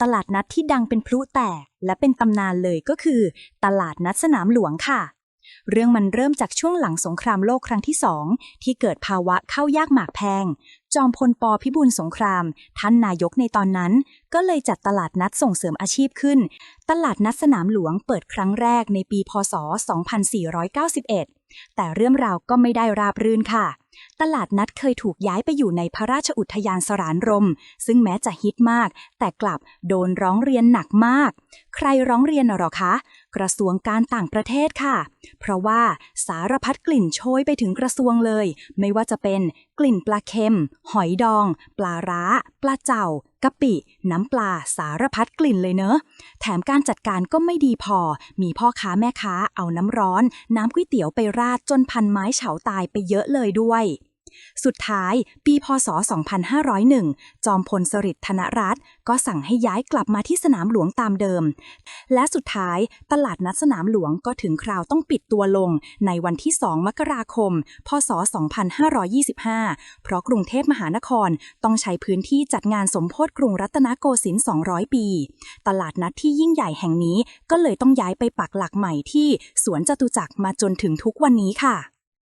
ตลาดนัดที่ดังเป็นพลุแตก และเป็นตำนานเลยก็คือ ตลาดนัดสนามหลวงค่ะ เรื่องมันเริ่มจากช่วงหลังสงครามโลกครั้งที่สองที่เกิดภาวะเข้ายากหมากแพง จอมพลปพิบูลสงคราม ท่านนายกในตอนนั้น ก็เลยจัดตลาดนัดส่งเสริมอาชีพขึ้น ตลาดนัดสนามหลวงเปิดครั้งแรกในปีพศ 2491 แต่เรื่องราวก็ไม่ได้ราบรื่นค่ะ ตลาดนัดเคยถูกย้ายไปอยู่ในพระราชอุทยานสรานรม ซึ่งแม้จะฮิตมาก แต่กลับโดนร้องเรียนหนักมาก ใครร้องเรียนหรอคะ กระทรวงการต่างประเทศค่ะ เพราะว่าสารพัดกลิ่นโชยไปถึงกระทรวงเลย ไม่ว่าจะเป็นกลิ่นปลาเค็ม หอยดอง ปลาร้า ปลาเจ่ากะปิ น้ำปลาสารพัดกลิ่นเลยเนอะ แถมการจัดการก็ไม่ดีพอ มีพ่อค้าแม่ค้าเอาน้ำร้อน น้ำก๋วยเตี๋ยวไปราดจนพันไม้เฉาตายไปเยอะเลยด้วยด้วยสุดท้ายปีพศ 2501 จอมพลสฤษดิ์ธนรัตน์ก็สั่งให้ย้ายกลับมาที่สนามหลวงตามเดิม และสุดท้ายตลาดนัดสนามหลวงก็ถึงคราวต้องปิดตัวลงในวันที่ 2 มกราคม พศ 2525 เพราะกรุงเทพมหานครต้องใช้พื้นที่จัดงานสมโพธิกรุงรัตนโกสินทร์ 200 ปี ตลาดนัดที่ยิ่งใหญ่แห่งนี้ก็เลยต้องย้ายไปปักหลักใหม่ที่สวนจตุจักรมาจนถึงทุกวันนี้ค่ะ